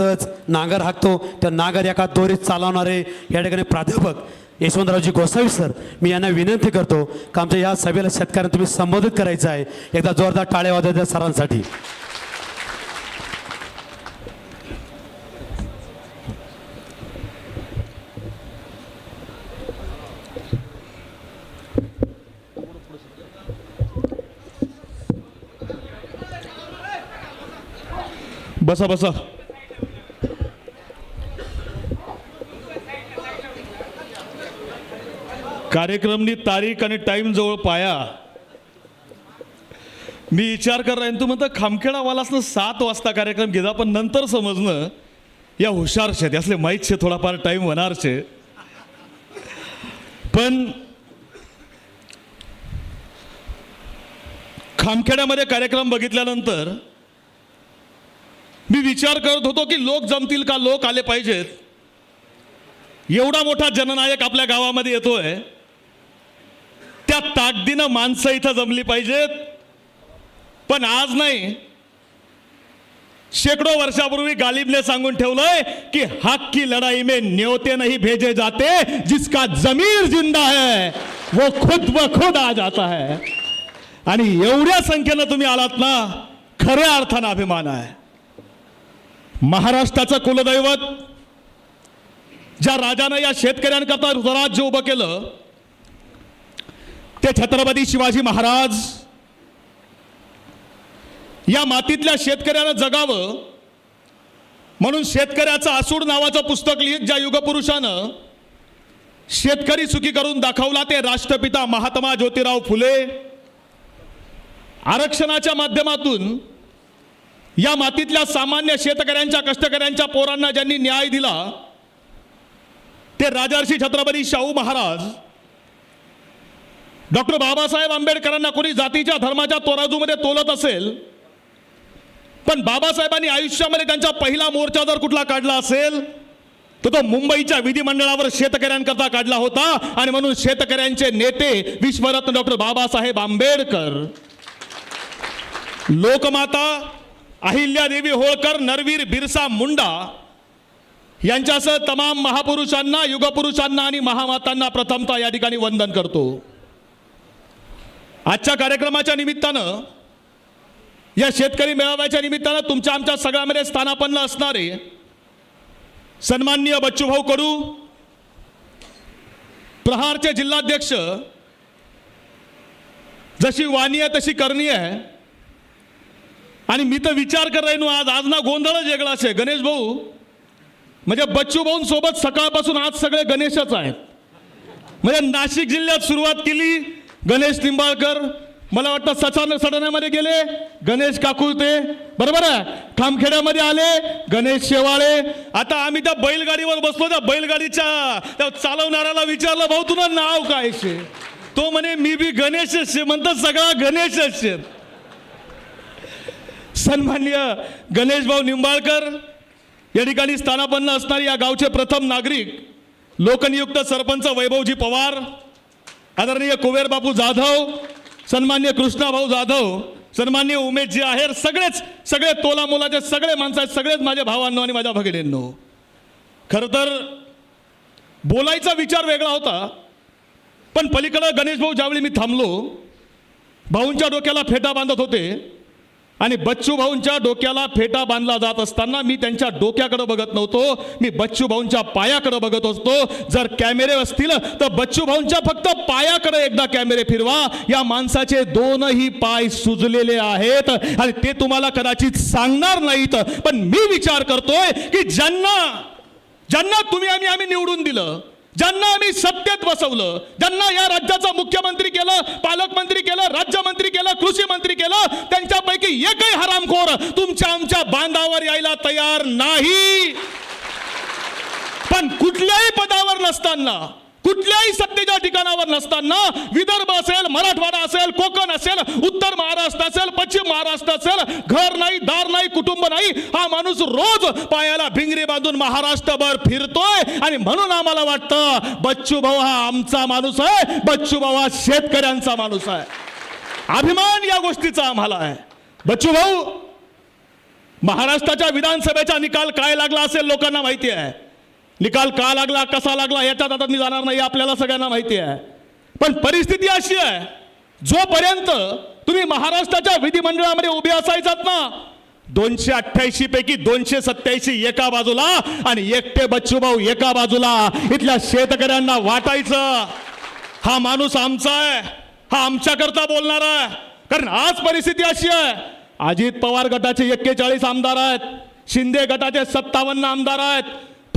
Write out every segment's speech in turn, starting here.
तसंच नांगर हाकतो. त्या नांगर एका दोरीत चालवणारे या ठिकाणी प्राध्यापक यशवंतरावजी गोसावी सर मी यांना विनंती करतो का आमच्या या सभेला शेतकऱ्यांना तुम्ही संबोधित करायचं आहे. एकदा जोरदार टाळ्या वाजवायच्या सरांसाठी. बसा बसा. कार्यक्रमनी तारीख आणि टाईम जवळ पाया. मी विचार कर राहीन तू म्हणतं खामखेडावालासनं सात वाजता कार्यक्रम घेता पण नंतर समजणं या हुशार शेत असले माहीत शे थोडाफार टाईम होणार शे. पण खामखेड्यामध्ये कार्यक्रम बघितल्यानंतर मी विचार करत होतो की लोक जमतील का? लोक आले पाहिजेत. एवढा मोठा जननायक आपल्या गावामध्ये येतोय. त्या ताकदीनं माणसं इथं जमली पाहिजेत. पण आज नाही. शेकडो वर्षापूर्वी गालिबने सांगून ठेवलंय की हक की लढाई में न्योते नहीं भेजे जाते जिसका जमीर जिंदा है वो खुद व खुद आ जाता है. आणि एवढ्या संख्येनं तुम्ही आलात ना खऱ्या अर्थानं अभिमान आहे. महाराष्ट्राचं कुलदैवत ज्या राजानं या शेतकऱ्यांकरता स्वराज्य उभं केलं ते छत्रपती शिवाजी महाराज या मातीतल्या शेतकऱ्यानं जगावं म्हणून शेतकऱ्याचं आसूड नावाचं पुस्तक लिहित ज्या युगपुरुषानं शेतकरी सुखी करून दाखवला ते राष्ट्रपिता महात्मा ज्योतिराव फुले. आरक्षणाच्या माध्यमातून या मातीतल्या सामान्य शेतकऱ्यांच्या कष्टकऱ्यांच्या पोरांना ज्यांनी न्याय दिला ते राजर्षी छत्रपती शाहू महाराज डॉक्टर बाबासाहेब आंबेडकरांना कोणी जातीच्या धर्माच्या तोराजूमध्ये तोलत असेल पण बाबासाहेबांनी आयुष्यामध्ये त्यांचा पहिला मोर्चा जर कुठला काढला असेल तर तो मुंबईच्या विधिमंडळावर शेतकऱ्यांकरता काढला होता. आणि म्हणून शेतकऱ्यांचे नेते विश्वरत्न डॉक्टर बाबासाहेब आंबेडकर. लोकमाता अहिल्यादेवी होळकर नरवीर बिरसा मुंडा यांच्यासह तमाम महापुरुषांना युगपुरुषांना आणि महामातांना प्रथमता या ठिकाणी वंदन करतो. आजच्या कार्यक्रमाच्या निमित्तानं या शेतकरी मेळाव्याच्या निमित्तानं तुमच्या आमच्या सगळ्यामध्ये स्थानापन्न असणारे सन्माननीय बच्चूभाऊ कडू प्रहारचे जिल्हाध्यक्ष जशी वाणी आहे तशी करणी आहे. आणि मी तर विचार कर राहिनो आज आज ना गोंधळच वेगळा असे गणेश भाऊ म्हणजे बच्चू भाऊंसोबत सकाळपासून आज सगळे गणेशच आहेत. म्हणजे नाशिक जिल्ह्यात सुरुवात केली गणेश निंबाळकर मला वाटतं सचान सडण्यामध्ये गेले. गणेश काकुळते बरोबर आहे? खामखेड्यामध्ये आले. गणेश शेवाळे. आता आम्ही त्या बैलगाडीवर बसलो. त्या बैलगाडीच्या त्या चालवणाऱ्याला विचारलं भाऊ तुला नाव काय शे? तो म्हणे मी बी गणेश शे. म्हणतात सगळा गणेश शे. सन्मान्य गणेश भाऊ निंबाळकर या ठिकाणी स्थानापन्न असणारे या गावचे प्रथम नागरिक लोकनियुक्त सरपंच वैभवजी पवार आदरणीय कुबेर बापू जाधव सन्मान्य कृष्णाभाऊ जाधव सन्मान्य उमेशजी आहेर सगळेच सगळे तोला मुलाचे सगळे माणसं आहेत सगळेच माझ्या भावांनो आणि माझ्या भगिनींनो. खरं तर बोलायचा विचार वेगळा होता पण पलीकडं गणेश भाऊ ज्यावेळी मी थांबलो भाऊंच्या डोक्याला फेटा बांधत होते आणि बच्चू भाऊंच्या डोक्याला फेटा बांधला जात असताना मी त्यांच्या डोक्याकडे बघत नव्हतो. मी बच्चू भाऊंच्या पायाकडे बघत असतो. जर कॅमेरे असतील तर बच्चू भाऊंच्या फक्त पायाकडे एकदा कॅमेरे फिरवा. या माणसाचे दोनही पाय सुजलेले आहेत आणि ते तुम्हाला कदाचित सांगणार नाहीत. पण मी विचार करतोय की ज्यांना ज्यांना तुम्ही आम्ही आम्ही निवडून दिलं ज्यांना आम्ही सत्तेत बसवलं ज्यांना या राज्याचा मुख्यमंत्री केलं पालकमंत्री केलं राज्यमंत्री केलं कृषी मंत्री केलं त्यांच्यापैकी एकही हरामखोर तुमच्या आमच्या बांधावर यायला तयार नाही. पण कुठल्याही पदावर नसताना कुठल्याही सत्तेच्या ठिकाणावर नसताना विदर्भ असेल मराठवाडा असेल कोकण असेल उत्तर महाराष्ट्र असेल पश्चिम महाराष्ट्र असेल घर नाही दार नाही कुटुंब नाही हा माणूस रोज पायाला भिंगरी बांधून महाराष्ट्रभर फिरतोय. आणि म्हणून आम्हाला वाटतं बच्चू भाऊ हा आमचा माणूस आहे बच्चू भाऊ हा शेतकऱ्यांचा माणूस आहे. अभिमान या गोष्टीचा आम्हाला आहे. बच्चू भाऊ महाराष्ट्राच्या विधानसभेचा निकाल काय लागला असेल लोकांना माहिती आहे. निकाल का लागला कसा लागला याच्यात आता मी जाणार नाही आपल्याला सगळ्यांना माहिती आहे. पण परिस्थिती अशी आहे जोपर्यंत तुम्ही महाराष्ट्राच्या विधिमंडळामध्ये उभे असायचात ना दोनशे अठ्ठ्याऐंशी पैकी दोनशे सत्याऐंशी एका बाजूला आणि एकटे बच्चूभाऊ एका बाजूला इथल्या शेतकऱ्यांना वाटायचं. हा माणूस आमचा आहे हा आमच्याकरता बोलणार आहे. कारण आज परिस्थिती अशी आहे अजित पवार गटाचे एक्केचाळीस आमदार आहेत शिंदे गटाचे सत्तावन्न आमदार आहेत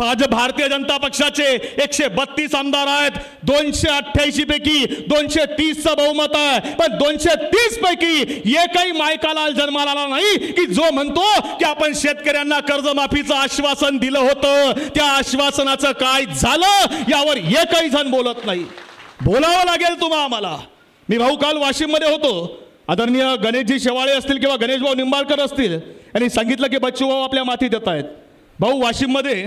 आज भारतीय जनता पक्षाचे एकशे बत्तीस आमदार आहेत. दोनशे अठ्ठ्याऐंशी पैकी दोनशे तीसचं बहुमत आहे. पण दोनशे तीस पैकी एकही मायकाला जन्माला आला नाही की जो म्हणतो की आपण शेतकऱ्यांना कर्जमाफीचं आश्वासन दिलं होतं. त्या आश्वासनाचं काय झालं यावर एकही जण बोलत नाही. बोलावं लागेल तुम्हा आम्हाला. मी भाऊ काल वाशिममध्ये होतो. आदरणीय गणेशजी शेवाळे असतील किंवा गणेशभाऊ निंबाळकर असतील यांनी सांगितलं की बच्चू भाऊ आपल्या माथी देत आहेत. भाऊ वाशिममध्ये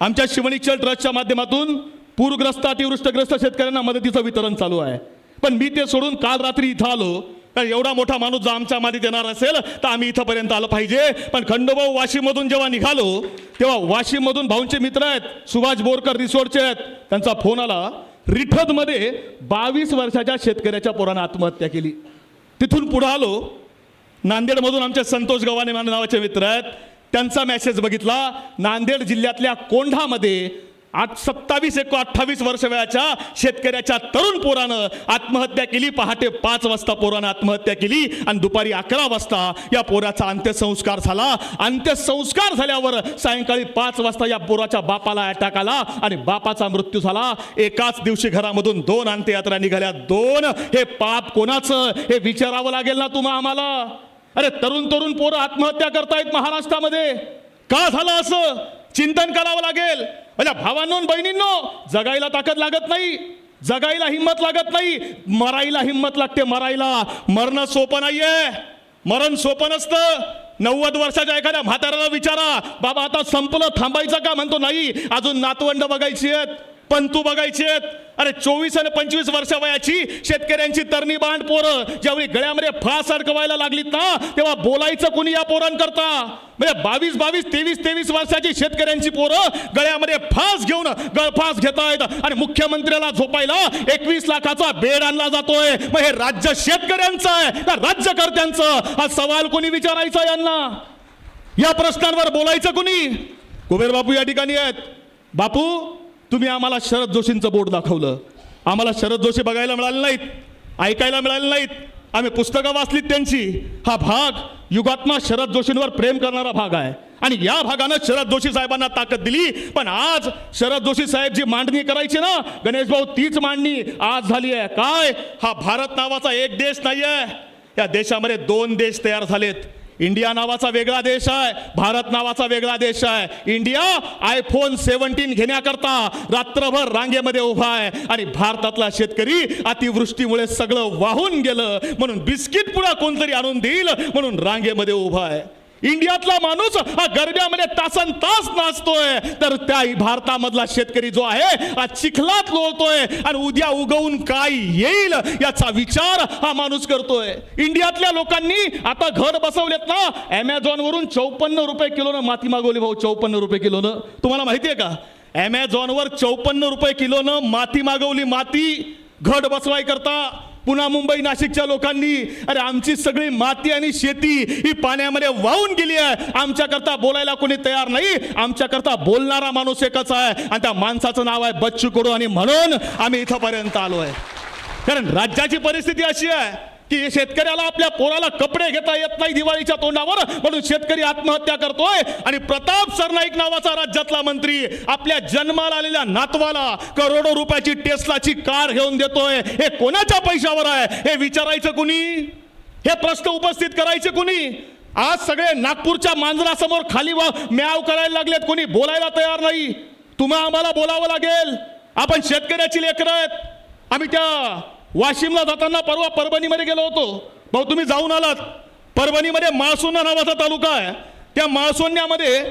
आमच्या शिवणीचल ट्रस्टच्या माध्यमातून पूरग्रस्त अतिवृष्टग्रस्त शेतकऱ्यांना मदतीचं वितरण चालू आहे. पण मी ते सोडून काल रात्री इथं आलो. तर एवढा मोठा माणूस जर आमच्या मध्ये देणार असेल तर आम्ही इथंपर्यंत आलं पाहिजे. पण खंडोभाऊ वाशिममधून जेव्हा निघालो तेव्हा वाशिममधून भाऊंचे मित्र आहेत सुभाष बोरकर रिसोर्टचे आहेत. त्यांचा फोन आला. रिठदमध्ये बावीस वर्षाच्या शेतकऱ्याच्या पोरानं आत्महत्या केली. तिथून पुढं आलो. नांदेडमधून आमचे संतोष गव्हाणे माझे नावाचे मित्र आहेत. त्यांचा मेसेज बघितला. नांदेड जिल्ह्यातल्या कोंढामध्ये आठ सत्तावीस एक अठ्ठावीस वर्ष वयाच्या शेतकऱ्याच्या तरुण पोरानं आत्महत्या केली. पहाटे पाच वाजता पोरानं आत्महत्या केली आणि दुपारी अकरा वाजता या पोराचा अंत्यसंस्कार झाला. अंत्यसंस्कार झाल्यावर सायंकाळी पाच वाजता या पोराच्या बापाला अटॅक आला आणि बापाचा मृत्यू झाला. एकाच दिवशी घरामधून दोन अंत्ययात्रा निघाल्या. दोन हे पाप कोणाचं? हे विचारावं लागेल ना तुम्हा आम्हाला. अरे तरुण तरुण पोरं आत्महत्या करतायत महाराष्ट्रामध्ये. का झालं असं? चिंतन करावं लागेल. म्हणजे भावांनो बहिणींनो जगायला ताकद लागत नाही. जगायला हिंमत लागत नाही. मरायला हिंमत लागते मरायला. मरणं सोपं नाहीये. मरण सोपं नसतं. नव्वद वर्षाच्या एखाद्या म्हाताऱ्याला विचारा बाबा आता संपलं थांबायचं का? म्हणतो नाही अजून नातवंड बघायची आहेत. पंतू तू आहेत. अरे चोवीस आणि पंचवीस वर्ष वयाची शेतकऱ्यांची तरणी बांड पोरं ज्यावेळी गळ्यामध्ये फास अडकवायला लागलीत ना तेव्हा बोलायचं कोणी या पोरांकरता? म्हणजे बावीस बावीस तेवीस तेवीस वर्षाची शेतकऱ्यांची पोरं गळ्यामध्ये फास घेऊन गळफास घेत आहेत आणि मुख्यमंत्र्याला झोपायला एकवीस लाखाचा बेड आणला जातोय. मग हे राज्य शेतकऱ्यांचं आहे का राज्यकर्त्यांचं? हा सवाल कोणी विचारायचा यांना? या प्रश्नांवर बोलायचं कुणी? कुबेर बापू या ठिकाणी आहेत. बापू तुम्ही आम्हाला शरद जोशींचं बोर्ड दाखवलं. आम्हाला शरद जोशी बघायला मिळाले नाहीत ऐकायला मिळाले नाहीत. आम्ही पुस्तकं वाचलीत त्यांची. हा भाग युगात्मा शरद जोशींवर प्रेम करणारा भाग आहे. आणि या भागानं शरद जोशी साहेबांना ताकद दिली. पण आज शरद जोशी साहेब जी मांडणी करायची ना गणेश भाऊ तीच मांडणी आज झाली आहे. काय? हा भारत नावाचा एक देश नाही आहे या देशामध्ये दोन देश तयार झालेत. इंडिया नावाचा वेगळा देश आहे भारत नावाचा वेगळा देश आहे. इंडिया आयफोन सेव्हन्टीन घेण्याकरता रात्रभर रांगेमध्ये उभा आहे आणि भारतातला शेतकरी अतिवृष्टीमुळे सगळं वाहून गेलं. म्हणून बिस्किट पुढा कोणतरी आणून देईल म्हणून रांगेमध्ये उभा आहे. इंडियातला माणूस हा गरब्यामध्ये तासन तास नाचतोय. तर त्या भारतामधला शेतकरी जो आहे हा चिखलात लोळतोय आणि उद्या उगवून काय येईल याचा विचार हा माणूस करतोय. इंडियातल्या लोकांनी आता घर बसवलेत ना अमेझॉन वरून चौपन्न रुपये किलोनं माती मागवली भाऊ चौपन्न रुपये किलोनं. तुम्हाला माहितीये का? अमेझॉनवर चौपन्न रुपये किलोनं माती मागवली माती घट बसवाय करता पुन्हा मुंबई नाशिकच्या लोकांनी अरे आमची सगळी माती आणि शेती ही पाण्यामध्ये वाहून गेली आहे. आमच्याकरता बोलायला कोणी तयार नाही. आमच्याकरता बोलणारा माणूस एकच आहे. आणि त्या माणसाचं नाव आहे बच्चू कडू. आणि म्हणून आम्ही इथंपर्यंत आलो आहे कारण राज्याची परिस्थिती अशी आहे की शेतकऱ्याला आपल्या पोराला कपडे घेता येत नाही दिवाळीच्या तोंडावर म्हणून शेतकरी आत्महत्या करतोय. आणि प्रताप सरनाईक नावाचा राज्यातला मंत्री आपल्या जन्माला आलेल्या नातवाला करोडो रुपयाची टेस्लाची कार घेऊन देतोय. हे कोणाच्या पैशावर आहे? हे विचारायचं कुणी? हे प्रश्न उपस्थित करायचे कुणी? आज सगळे नागपूरच्या मांजरासमोर खाली वा म्याव करायला लागलेत. कोणी बोलायला तयार नाही. तुम्हा आम्हाला बोलावं लागेल. आपण शेतकऱ्याची लेकर आहेत. आम्ही त्या वाशिमला जाताना परवा परभणीमध्ये गेलो होतो. भाऊ तुम्ही जाऊन आलात. परभणीमध्ये माळसोना नावाचा तालुका आहे. त्या माळसोन्यामध्ये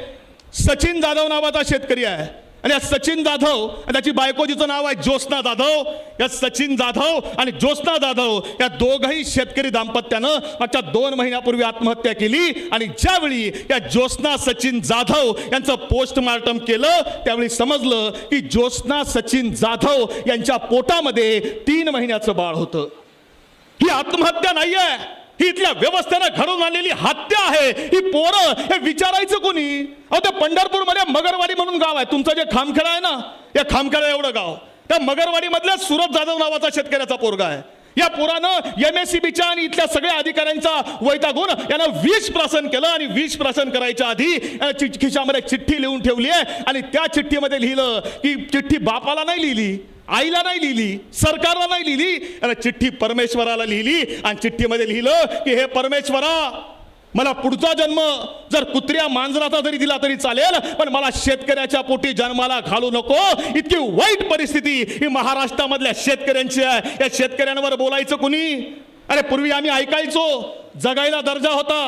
सचिन जाधव नावाचा शेतकरी आहे. आणि या सचिन जाधव आणि त्याची बायको जिचं नाव आहे ज्योत्ना जाधव या सचिन जाधव आणि ज्योत्ना जाधव या दोघही शेतकरी दाम्पत्यानं मागच्या दोन महिन्यापूर्वी आत्महत्या केली. आणि ज्यावेळी या ज्योत्ना सचिन जाधव यांचं पोस्टमार्टम केलं त्यावेळी समजलं की ज्योत्ना सचिन जाधव यांच्या पोटामध्ये तीन महिन्याचं बाळ होतं. ही आत्महत्या नाहीये. ही इथल्या व्यवस्थेनं घडून आलेली हत्या आहे. ही पोरं हे विचारायचं कोणी? अहो ते पंढरपूरमध्ये मगरवाडी म्हणून गाव आहे. तुमचं जे खामखेडा आहे ना या खामखेडा एवढं गाव. त्या मगरवाडीमधल्या सुरत जाधव नावाचा शेतकऱ्याचा पोरगा आहे. या पोरानं एम एस सी बीच्या आणि इथल्या सगळ्या अधिकाऱ्यांचा वैतागून यानं विष प्रासन केलं आणि विष प्रासन करायच्या आधी खिशामध्ये एक चिठ्ठी लिहून ठेवली आहे. आणि त्या चिठ्ठीमध्ये लिहिलं की चिठ्ठी बापाला नाही लिहिली आईला नाही लिहिली सरकारला नाही लिहिली. चिठ्ठी परमेश्वराला लिहिली आणि चिठ्ठीमध्ये लिहिलं की हे परमेश्वरा मला पुढचा जन्म जर कुत्र्या मांजराचा जरी दिला तरी चालेल पण मला शेतकऱ्याच्या पोटी जन्माला घालू नको. इतकी वाईट परिस्थिती ही महाराष्ट्रामधल्या शेतकऱ्यांची आहे. या शेतकऱ्यांवर बोलायचं कुणी? अरे पूर्वी आम्ही ऐकायचो जगायला दर्जा होता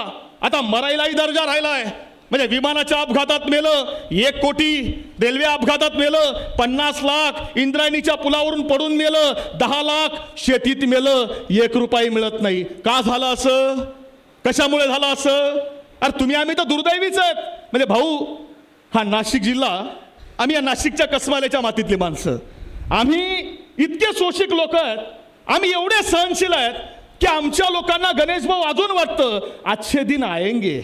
आता मरायलाही दर्जा राहिलाय. म्हणजे विमानाच्या अपघातात मेलं एक कोटी रेल्वे अपघातात मेलं पन्नास लाख इंद्रायणीच्या पुलावरून पडून मेलं दहा लाख शेतीत मेलं एक रुपये मिळत नाही. का झालं असं? कशामुळे झालं असं? अरे तुम्ही आम्ही तर दुर्दैवीच आहेत. म्हणजे भाऊ हा नाशिक जिल्हा आम्ही या नाशिकच्या कसमाल्याच्या मातीतली माणसं. आम्ही इतके शोषिक लोक आहेत आम्ही एवढे सहनशील आहेत की आमच्या लोकांना गणेश भाऊ अजून वाटतं आजचे दिन आयंगे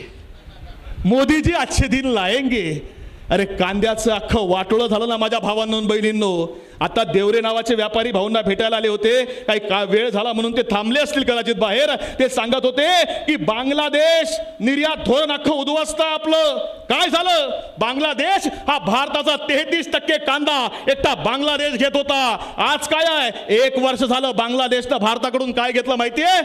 मोदीजी आजचे दिन लायंगे अरे कांद्याचं अख्खं वाटोळं झालं ना माझ्या भावांनो बहिणींनो. आता देवरे नावाचे व्यापारी भाऊंना भेटायला आले होते. काही का वेळ झाला म्हणून ते थांबले असतील कदाचित बाहेर. ते सांगत होते की बांगलादेश निर्यात धोरण अख्खं उद्ध्वस्त आपलं. काय झालं? बांगलादेश हा भारताचा तेहतीस टक्के कांदा एकटा बांगलादेश घेत होता. आज काय आहे? एक वर्ष झालं बांगलादेशनं भारताकडून काय घेतलं माहितीये?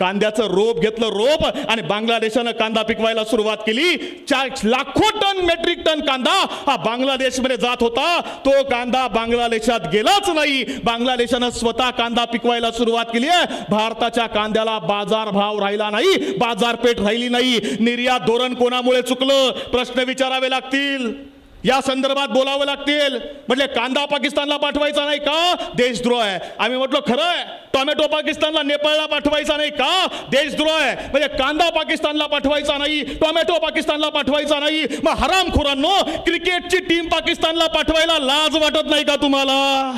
कांद्याचं रोप घेतलं रोप आणि बांगलादेशानं कांदा पिकवायला सुरुवात केली. चार लाखो टन मेट्रिक टन कांदा हा बांगलादेशमध्ये जात होता. तो कांदा बांगलादेशात गेलाच नाही. बांगलादेशानं स्वतः कांदा पिकवायला सुरुवात केली आहे. भारताच्या कांद्याला बाजार भाव राहिला नाही. बाजारपेठ राहिली नाही. निर्यात धोरण कोणामुळे चुकलं? प्रश्न विचारावे लागतील. या संदर्भात बोलावं लागतील. म्हटले कांदा पाकिस्तानला पाठवायचा नाही का? देशद्रोह आहे. आम्ही म्हटलो खरं आहे. टोमॅटो पाकिस्तानला नेपाळला पाठवायचा नाही का? देशद्रोह आहे. म्हणजे कांदा पाकिस्तानला पाठवायचा नाही टोमॅटो पाकिस्तानला पाठवायचा नाही. मग हरामखोरांनो क्रिकेटची टीम पाकिस्तानला पाठवायला लाज वाटत नाही का तुम्हाला?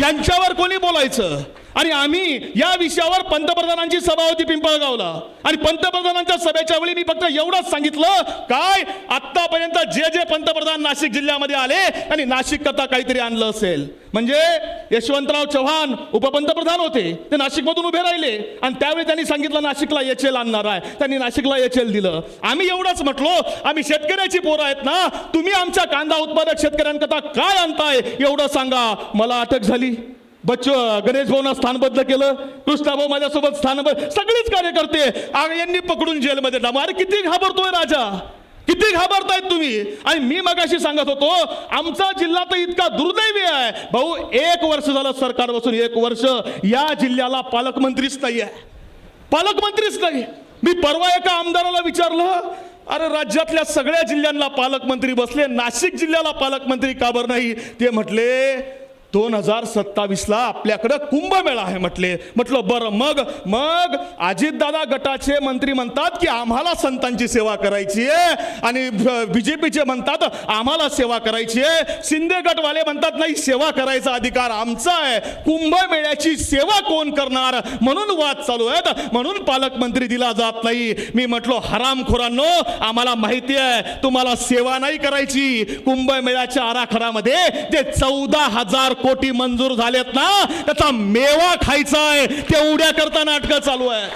यांच्यावर कोणी बोलायचं? आणि आम्ही या विषयावर पंतप्रधानांची सभा होती पिंपळगावला. आणि पंतप्रधानांच्या सभेच्या वेळी मी फक्त एवढंच सांगितलं काय? आतापर्यंत जे जे पंतप्रधान नाशिक जिल्ह्यामध्ये आले आणि नाशिक करता काहीतरी आणलं असेल. म्हणजे यशवंतराव चव्हाण उपपंतप्रधान होते. ते नाशिकमधून उभे राहिले. आणि त्यावेळी त्यांनी सांगितलं नाशिकला एच एल आणणार आहे. त्यांनी नाशिकला एच एल दिलं. आम्ही एवढंच म्हटलो आम्ही शेतकऱ्याची पोरं आहेत ना तुम्ही आमच्या कांदा उत्पादक शेतकऱ्यांकरता काय आणताय एवढं सांगा. मला अटक झाली. बच्चू गणेश भाऊना स्थानबद्ध केलं कृष्णाभाऊ माझ्यासोबत स्थानबद्ध सगळेच कार्यकर्ते आग यांनी पकडून जेलमध्ये टाकू अरे किती घाबरतोय राजा. किती घाबरतायत तुम्ही. आणि मी मगाशी सांगत होतो आमचा जिल्हा तर इतका दुर्दैवी आहे. भाऊ एक वर्ष झालं सरकार बसून एक वर्ष या जिल्ह्याला पालकमंत्रीच नाही आहे पालकमंत्रीच नाही. मी परवा एका आमदाराला विचारलं अरे राज्यातल्या सगळ्या जिल्ह्यांना पालकमंत्री बसले नाशिक जिल्ह्याला पालकमंत्री का बरं नाही? ते म्हटले दोन हजार सत्तावीसला आपल्याकडं कुंभमेळा आहे म्हटले. म्हटलं बरं मग मग अजितदादा गटाचे मंत्री म्हणतात की आम्हाला संतांची सेवा करायची आहे. आणि बीजेपीचे म्हणतात आम्हाला सेवा करायची आहे. शिंदे गटवाले म्हणतात नाही सेवा करायचा अधिकार आमचा आहे. कुंभमेळ्याची सेवा कोण करणार? म्हणून वाद चालू आहेत. म्हणून पालकमंत्री दिला जात नाही. मी म्हटलो हरामखोरांनो आम्हाला माहिती आहे तुम्हाला सेवा नाही करायची. कुंभमेळ्याच्या आराखड्यामध्ये ते चौदा हजार कोटी मंजूर झालेत ना त्याचा मेवा खायचा आहे. तेवढ्या करता नाटकं चालू आहे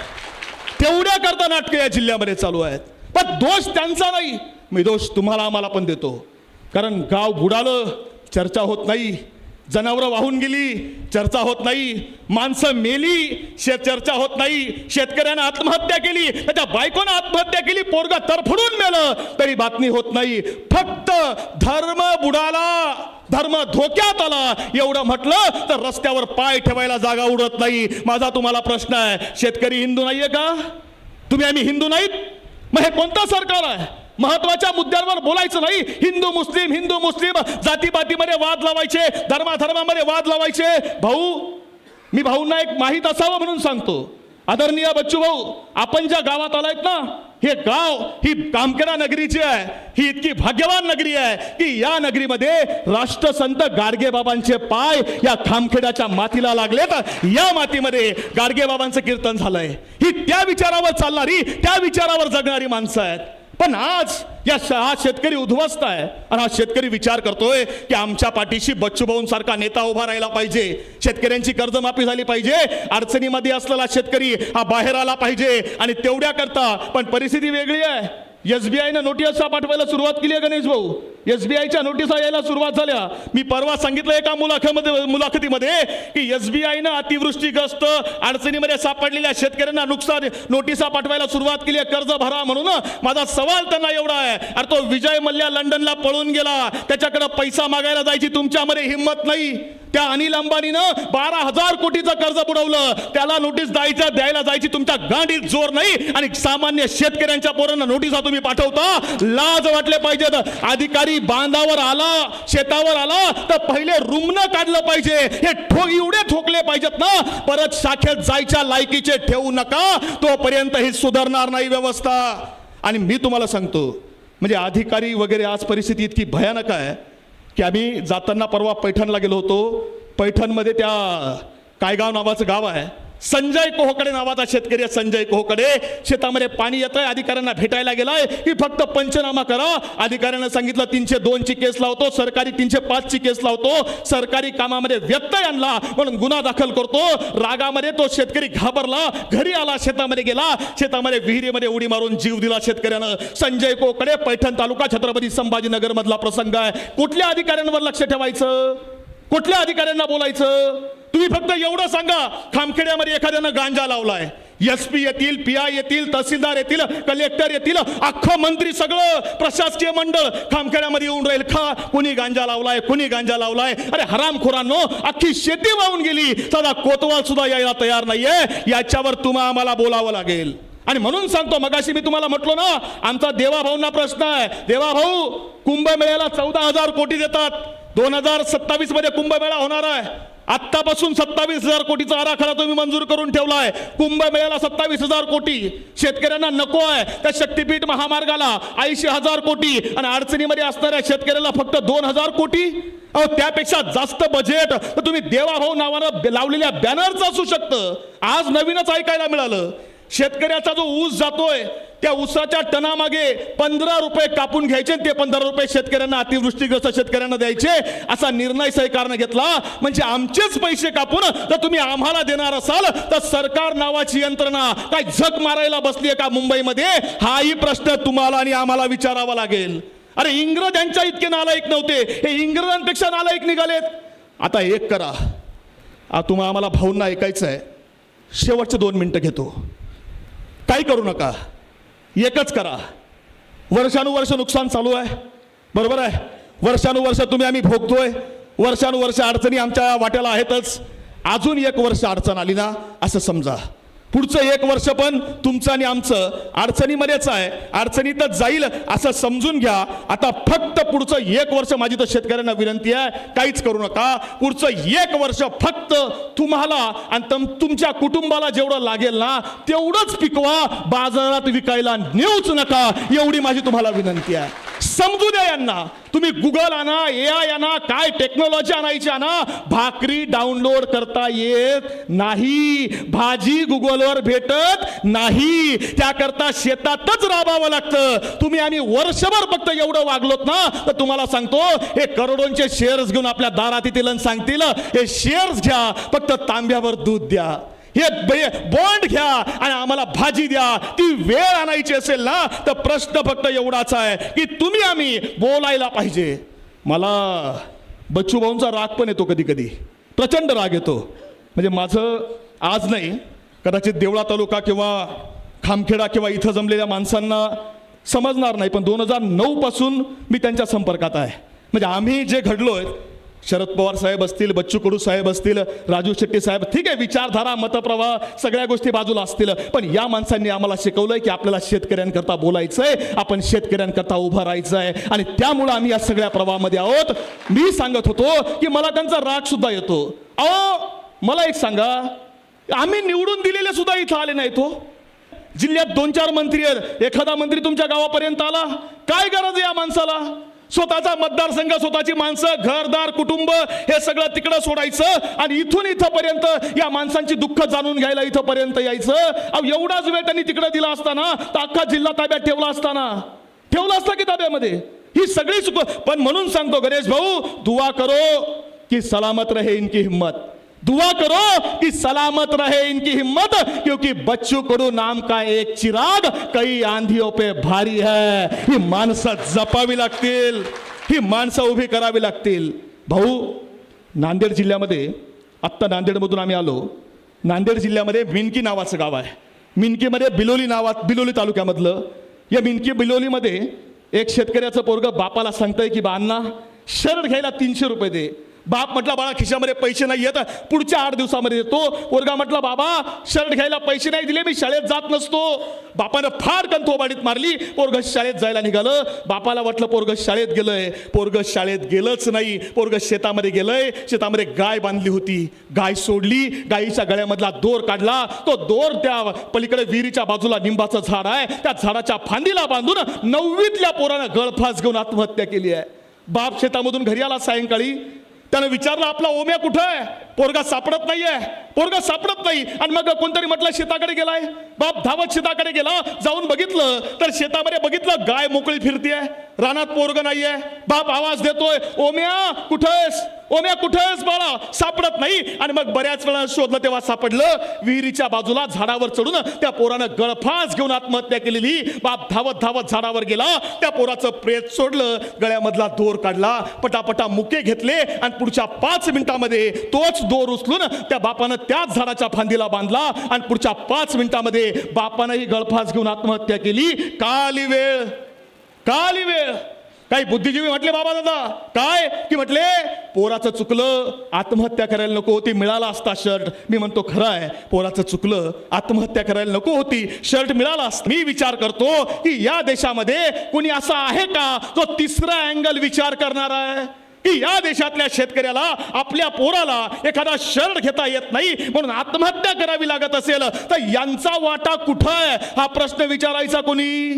तेवढ्या करता नाटकं या जिल्ह्यामध्ये चालू आहेत. पण दोष त्यांचा नाही. मी दोष तुम्हाला आम्हाला पण देतो. कारण गाव बुडालं चर्चा होत नाही. जनावरं वाहून गेली चर्चा होत नाही माणसं मेली शे चर्चा होत नाही शेतकऱ्यानं आत्महत्या केली त्याच्या बायकोनं आत्महत्या केली पोरगा तरफडून मेलं तरी बातमी होत नाही. फक्त धर्म बुडाला धर्म धोक्यात आला. एवढं म्हटलं तर रस्त्यावर पाय ठेवायला जागा उडत नाही. माझा तुम्हाला प्रश्न आहे शेतकरी हिंदू नाहीये का? तुम्ही आम्ही हिंदू नाहीत? मग हे कोणतं सरकार आहे? महत्त्वाच्या मुद्द्यांवर बोलायचं नाही. हिंदू मुस्लिम हिंदू मुस्लिम जातीपातीमध्ये वाद लावायचे धर्माधर्मामध्ये वाद लावायचे. भाऊ मी भाऊंना एक माहीत असावं म्हणून सांगतो. आदरणीय बच्चू भाऊ आपण ज्या गावात आलायत ना हे गाव ही कामकेडा नगरीची आहे. ही इतकी भाग्यवान नगरी आहे की या नगरीमध्ये राष्ट्रसंत गाडगेबाबांचे पाय या खामखेड्याच्या मातीला लागलेत. या मातीमध्ये गाडगेबाबांचं कीर्तन झालंय. ही त्या विचारावर चालणारी त्या विचारावर जगणारी माणसं आहेत. पण आज या हा शेतकरी उद्ध्वस्त आहे. आणि हा शेतकरी विचार करतोय की आमच्या पाठीशी बच्चूभाऊंसारखा सारखा नेता उभा राहिला पाहिजे. शेतकऱ्यांची कर्जमाफी झाली पाहिजे. अडचणीमध्ये असलेला शेतकरी हा बाहेर आला पाहिजे. आणि तेवढ्या करता पण परिस्थिती वेगळी आहे. एसबीआयनं नोटिसा पाठवायला सुरुवात केली आहे गणेश भाऊ. एसबीआयच्या नोटिसा यायला सुरुवात झाल्या. मी परवा सांगितलं एका मुलाखतीमध्ये मुलाखतीमध्ये की एसबीआयनं अतिवृष्टीग्रस्त अडचणीमध्ये सापडलेल्या शेतकऱ्यांना नुकसान नोटिसा पाठवायला सुरुवात केली आहे. कर्ज भरा म्हणून. माझा सवाल त्यांना एवढा आहे. अरे तो विजय मल्ल्या लंडनला पळून गेला. त्याच्याकडे पैसा मागायला जायची तुमच्यामध्ये हिंमत नाही. त्या अनिल अंबानीनं बारा हजार कोटीचं कर्ज बुडवलं. त्याला नोटीस द्यायचं द्यायला जायची तुमच्या गांडीत जोर नाही. आणि सामान्य शेतकऱ्यांच्या पोरांना नोटिसा तुम्ही पाठवता. लाज वाटले पाहिजेत. अधिकारी बांधावर आला शेतावर आला तर पहिले रुमणं काढलं पाहिजे. हे ठो एवढे ठोकले पाहिजेत ना. परत शाखेत जायच्या लायकीचे ठेवू नका. तोपर्यंत ही सुधारणार नाही व्यवस्था. आणि मी तुम्हाला सांगतो म्हणजे अधिकारी वगैरे आज परिस्थिती इतकी भयानक आहे की आम्ही जाताना परवा पैठणला गेलो होतो. पैठणमध्ये त्या कायगाव नावाचं गाव आहे. संजय कोहकडे नावाचा शेतकरी आहे संजय कोहकडे. शेतामध्ये पाणी येत आहे अधिकाऱ्यांना भेटायला गेलाय. की फक्त पंचनामा करा. अधिकाऱ्यांना सांगितलं तीनशे दोनची केस लावतो सरकारी तीनशे पाचची केस लावतो. सरकारी कामामध्ये व्यत्यय आणला म्हणून गुन्हा दाखल करतो. रागामध्ये तो शेतकरी घाबरला घरी आला शेतामध्ये गेला. शेतामध्ये विहिरीमध्ये उडी मारून जीव दिला शेतकऱ्यानं. संजय कोकडे पैठण तालुका छत्रपती संभाजीनगर मधला प्रसंग आहे. कुठल्या अधिकाऱ्यांवर लक्ष ठेवायचं? कुठल्या अधिकाऱ्यांना बोलायचं? तुम्ही फक्त एवढं सांगा खामखेड्यामध्ये एखाद्यानं गांजा लावलाय. एस पी येतील पी आय येतील तहसीलदार येतील कलेक्टर येतील अख्खं मंत्री सगळं प्रशासकीय मंडळ खामखेड्यामध्ये येऊन राहील. खा कुणी गांजा लावलाय कुणी गांजा लावलाय? अरे हरामखोरांनो अख्खी शेती वाहून गेली. सदा कोतवाल सुद्धा यायला तयार नाहीये. याच्यावर तुम्हा आम्हाला बोलावं लागेल. आणि म्हणून सांगतो मगाशी मी तुम्हाला म्हटलो ना आमचा देवाभाऊंना प्रश्न आहे. देवाभाऊ कुंभमेळ्याला चौदा हजार कोटी देतात. दोन हजार सत्तावीसमध्ये कुंभमेळा होणार आहे. आत्तापासून सत्तावीस हजार कोटीचा आराखडा तुम्ही मंजूर करून ठेवला आहे कुंभमेळ्याला सत्तावीस हजार कोटी. शेतकऱ्यांना नको आहे त्या शक्तीपीठ महामार्गाला ऐंशी हजार कोटी. आणि अडचणीमध्ये असणाऱ्या शेतकऱ्याला फक्त दोन हजार कोटी. अहो त्यापेक्षा जास्त बजेट तर तुम्ही देवाभाऊ नावानं लावलेल्या बॅनरचं असू शकतं. आज नवीनच ऐकायला मिळालं. शेतकऱ्याचा जो ऊस जातोय त्या ऊसाच्या टनामागे पंधरा रुपये कापून घ्यायचे ते पंधरा रुपये शेतकऱ्यांना अतिवृष्टीग्रस्त शेतकऱ्यांना द्यायचे असा निर्णय सरकारनं घेतला. म्हणजे आमचेच पैसे कापून जर तुम्ही आम्हाला देणार असाल तर सरकार नावाची यंत्रणा काय झक मारायला बसली आहे का मुंबईमध्ये? हाही प्रश्न तुम्हाला आणि आम्हाला विचारावा लागेल. अरे इंग्रज यांच्या इतके नालायक नव्हते हे इंग्रजांपेक्षा नालायक निघालेत. आता एक करा. तुम्हाला आम्हाला भाऊंना ऐकायचं आहे शेवटचे दोन मिनटं घेतो. काही करू नका. एकच करा. वर्षानुवर्ष नुकसान चालू आहे. बरोबर आहे? वर्षानुवर्ष तुम्ही आम्ही भोगतोय. वर्षानुवर्ष अडचणी आमच्या वाट्याला आहेतच. अजून एक वर्ष अडचण आली ना असं समजा. पुढचं एक वर्ष पण तुमचं आणि आमचं अडचणीमध्येच आहे. अडचणीतच जाईल असं समजून घ्या. आता फक्त पुढचं एक वर्ष माझी तर शेतकऱ्यांना विनंती आहे. काहीच करू नका. पुढचं एक वर्ष फक्त तुम्हाला आणि तम तुमच्या कुटुंबाला जेवढं लागेल ना तेवढंच पिकवा. बाजारात विकायला नेऊच नका. एवढी माझी तुम्हाला विनंती आहे. समजू द्या यांना. तुम्ही गुगल आणा ए आय आणा काय टेक्नॉलॉजी आणायची आणा भाकरी डाउनलोड करता येत नाही. भाजी गुगलवर भेटत नाही. त्याकरता शेतातच राबावं लागतं. तुम्ही आम्ही वर्षभर फक्त एवढं वागलोत ना तर तुम्हाला सांगतो हे करोडोंचे शेअर्स घेऊन आपल्या दारात येतील सांगतील हे शेअर्स घ्या फक्त तांब्यावर दूध द्या. हे बॉन्ड घ्या आणि आम्हाला भाजी द्या. ती वेळ आणायची असेल ना तर प्रश्न फक्त एवढाच आहे की तुम्ही आम्ही बोलायला पाहिजे. मला बच्चू भाऊंचा राग पण येतो कधी कधी प्रचंड राग येतो. म्हणजे माझं आज नाही कदाचित देवळा तालुका किंवा खामखेडा किंवा इथं जमलेल्या माणसांना समजणार नाही पण दोन हजार नऊपासून मी त्यांच्या संपर्कात आहे. म्हणजे आम्ही जे घडलो आहे शरद पवार साहेब असतील बच्चू कडू साहेब असतील राजू शेट्टी साहेब ठीक आहे विचारधारा मतप्रवाह सगळ्या गोष्टी बाजूला असतील. पण या माणसांनी आम्हाला शिकवलंय की आपल्याला शेतकऱ्यांकरता बोलायचंय आपण शेतकऱ्यांकरता उभं राहायचं आहे आणि त्यामुळं आम्ही या सगळ्या प्रवाहामध्ये आहोत. मी सांगत होतो की मला त्यांचा राग सुद्धा येतो. अहो मला एक सांगा आम्ही निवडून दिलेले सुद्धा इथं आले नाही तो हो. जिल्ह्यात दोन चार मंत्री आहेत. एखादा मंत्री तुमच्या गावापर्यंत आला? काय गरज आहे या माणसाला? स्वतःचा मतदारसंघ स्वतःची माणसं घरदार कुटुंब हे सगळं तिकडं सोडायचं आणि इथून इथंपर्यंत या माणसांची दुःख जाणून घ्यायला इथंपर्यंत यायचं. अहो एवढाच वेळ त्यांनी तिकडे दिला असताना तर अख्खा जिल्हा ताब्यात ठेवला असताना. ठेवला असता की ताब्यामध्ये? ही सगळी चुक पण म्हणून सांगतो गणेश भाऊ दुवा करो की सलामत रहे इनकी हिम्मत. दुआ करो कि सलामत रहे इनकी हिम्मत क्योंकि बच्चू कडू नाम का एक चिराग कई आंधियों पे भारी है। ही माणसं जपावी लागतील ही माणसं उभी करावी लागतील। भाऊ नांदेड जिल्ह्यामध्ये आत्ता नांदेडमधून आम्ही आलो नांदेड जिल्ह्यामध्ये मिनकी नावाचं गाव आहे. मिनकीमध्ये बिलोली नावात बिलोली तालुक्यामधलं. या मिनकी बिलोलीमध्ये एक शेतकऱ्याचं पोरग बापाला सांगतंय की बा अण्णा शर्ट घ्यायला तीनशे रुपये दे. बाप म्हटला बाळा खिशामध्ये पैसे नाही येत पुढच्या आठ दिवसामध्ये येतो. पोरगा म्हटला बाबा शर्ट घ्यायला पैसे नाही दिले मी शाळेत जात नसतो. बापानं फार कंथोबाडीत मारली. पोरग शाळेत जायला निघालं. बापाला वाटलं पोरग शाळेत गेलंय. पोरग शाळेत गेलंच नाही. पोरग शेतामध्ये गेलंय. शेतामध्ये गाय बांधली होती. गाय सोडली. गायीच्या गळ्यामधला दोर काढला. तो दोर त्या पलीकडे विहिरीच्या बाजूला निंबाचं झाड आहे. त्या झाडाच्या फांदीला बांधून नववीतल्या पोरानं गळफास घेऊन आत्महत्या केली आहे. बाप शेतामधून घरी आला सायंकाळी. त्यानं विचारलं आपला ओम्या कुठं आहे? पोरगा सापडत नाहीये. पोरगा सापडत नाही. आणि मग कोणतरी म्हटलं शेताकडे गेलाय. बाप धावत शेताकडे गेला. जाऊन बघितलं. तर शेतामध्ये बघितलं गाय मोकळी फिरतीये. रानात पोरग नाहीये. बाप आवाज देतोय ओम्या कुठेस? ओम्या कुठेस बाळा? सापडत नाही. आणि मग बऱ्याच वेळा शोधलं तेव्हा सापडलं. विहिरीच्या बाजूला झाडावर चढून त्या पोरानं गळफास घेऊन आत्महत्या केलेली. बाप धावत धावत झाडावर गेला. त्या पोराचं प्रेत सोडलं. गळ्यामधला दोर काढला. पटापटा मुके घेतले. आणि पुढच्या पाच मिनिटामध्ये तोच दोर उचलून त्या बापानं त्याच झाडाच्या फांदीला बांधला आणि पुढच्या पाच मिनिटामध्ये बापानंही गळफास घेऊन आत्महत्या केली. काली वेळ काली वेळ. काही बुद्धिजीवी म्हटले बाबा दादा काय? की म्हटले पोराचं चुकलं आत्महत्या करायला नको होती मिळाला असता शर्ट. मी म्हणतो खरं आहे पोराचं चुकलं आत्महत्या करायला नको होती शर्ट मिळाला असता. मी विचार करतो की या देशामध्ये कुणी असा आहे का जो तिसरा अँगल विचार करणार आहे? की या देशातल्या शेतकऱ्याला आपल्या पोराला एखादा शर्ट घेता येत नाही म्हणून आत्महत्या करावी लागत असेल तर यांचा वाटा कुठं आहे? हा प्रश्न विचारायचा कोणी?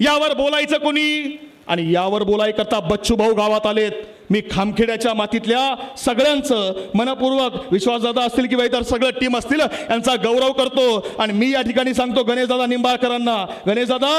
यावर बोलायचं कोणी? आणि यावर बोलाय करता बच्चू भाऊ गावात आलेत. मी खामखेड्याच्या मातीतल्या सगळ्यांचं मनपूर्वक विश्वासदादा असतील किंवा इतर सगळं टीम असतील यांचा गौरव करतो. आणि मी या ठिकाणी सांगतो गणेशदादा निंबाळकरांना गणेशदादा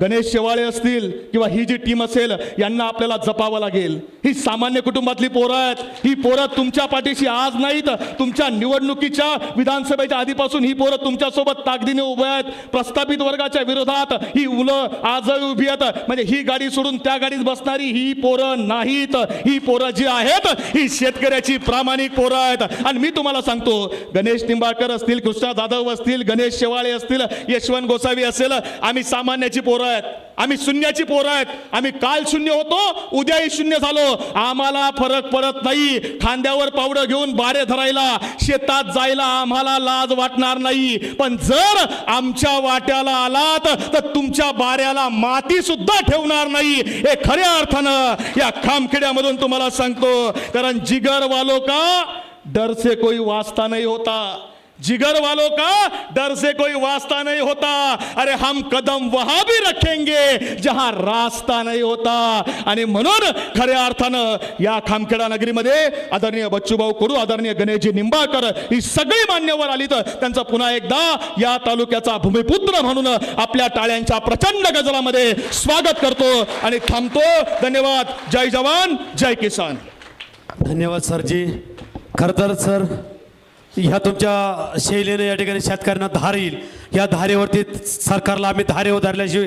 गणेश शेवाळे असतील किंवा ही जी टीम असेल यांना आपल्याला जपावं लागेल. ही सामान्य कुटुंबातली पोरं आहेत. ही पोरं तुमच्या पाठीशी आज नाहीत. तुमच्या निवडणुकीच्या विधानसभेच्या आधीपासून ही पोरं तुमच्यासोबत ताकदीने उभे आहेत. प्रस्थापित वर्गाच्या विरोधात ही मुलं आजही उभी आहेत. म्हणजे ही गाडी सोडून त्या गाडीत बसणारी ही पोरं नाहीत. ही पोरं जी आहेत ही शेतकऱ्याची प्रामाणिक पोरं आहेत. आणि मी तुम्हाला सांगतो गणेश निंबाळकर असतील कृष्णा जाधव असतील गणेश शेवाळे असतील यशवंत गोसावी असेल आम्ही सामान्याची पोरं आहेत. आम्ही शून्याची पोरं आहेत. आम्ही काल शून्य होतो उद्याही शून्य झालो. आम्हाला फरक पडत नाही. खांद्यावर पावडं घेऊन बारे धरायला शेतात जायला आम्हाला लाज वाटणार नाही. पण जर आमच्या वाट्याला आलात तर तुमच्या बाऱ्याला माती सुद्धा ठेवणार नाही. हे खऱ्या अर्थानं या खामखेड्यामधून तुम्हाला सांगतो. कारण जिगर वालो का डर से कोई वास्ता नाही होता. जिगर वालों का डर से कोई वास्ता नहीं होता। अरे हम कदम वहां भी रखेंगे जहां रास्ता नहीं होता। आणि म्हणून खऱ्या अर्थानं या खामखेडा नगरीमध्ये आदरणीय बच्चूभाऊ कडू आदरणीय गणेशजी निंबाळकर ही सगळी मान्यवर आली तर त्यांचं पुन्हा एकदा या तालुक्याचा भूमिपुत्र म्हणून आपल्या टाळ्यांच्या प्रचंड गजरामध्ये स्वागत करतो आणि थांबतो. धन्यवाद. जय जवान जय किसान. धन्यवाद सरजी. खरं तर सर ह्या तुमच्या शैलीने या ठिकाणी शेतकऱ्यांना धार येईल. या धारेवरती सरकारला आम्ही धारे उधारल्याशिवाय